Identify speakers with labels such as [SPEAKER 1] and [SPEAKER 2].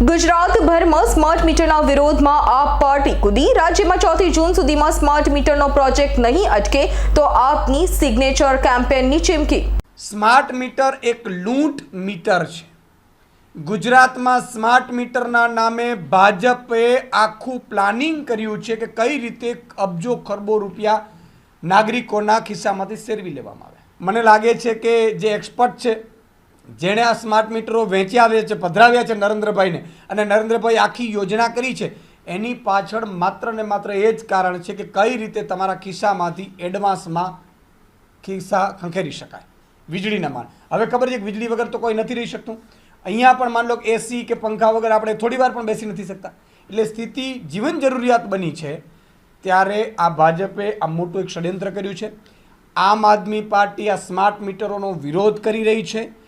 [SPEAKER 1] ગુજરાતભરમાં સ્માર્ટ મીટરના વિરોધમાં આપ પાર્ટી કૂદી. રાજ્યમાં ચોથી જૂન સુધીમાં સ્માર્ટ મીટરનો પ્રોજેક્ટ નહીં અટકે તો આપની સિગ્નેચર કેમ્પેનની ચીમકી.
[SPEAKER 2] સ્માર્ટ મીટર એક લૂંટ મીટર છે. ગુજરાતમાં સ્માર્ટ મીટરના નામે ભાજપે આખું પ્લાનિંગ કર્યું છે કે કઈ રીતે અબજો ખરબો રૂપિયા નાગરિકોના ખિસ્સામાંથી સેરવી લેવામાં આવે. મને લાગે છે કે જે એક્સપર્ટ છે જેણે આ સ્માર્ટ મીટરો વેચ્યા છે, પધરાવ્યા છે નરેન્દ્રભાઈને. અને નરેન્દ્રભાઈ આખી યોજના કરી છે. એની પાછળ માત્ર ને માત્ર એ જ કારણ છે કે કઈ રીતે તમારા ખિસ્સામાંથી એડવાન્સમાં ખિસ્સા ખંખેરી શકાય. વીજળીના માન હવે ખબર છે કે વીજળી વગર તો કોઈ નથી રહી શકતું? અહીંયા પણ માન લો એસી કે પંખા વગર આપણે થોડી વાર પણ બેસી નથી શકતા. એટલે સ્થિતિ જીવન જરૂરિયાત બની છે. ત્યારે આ ભાજપે આ મોટું એક ષડયંત્ર કર્યું છે. આમ આદમી પાર્ટી આ સ્માર્ટ મીટરોનો વિરોધ કરી રહી છે.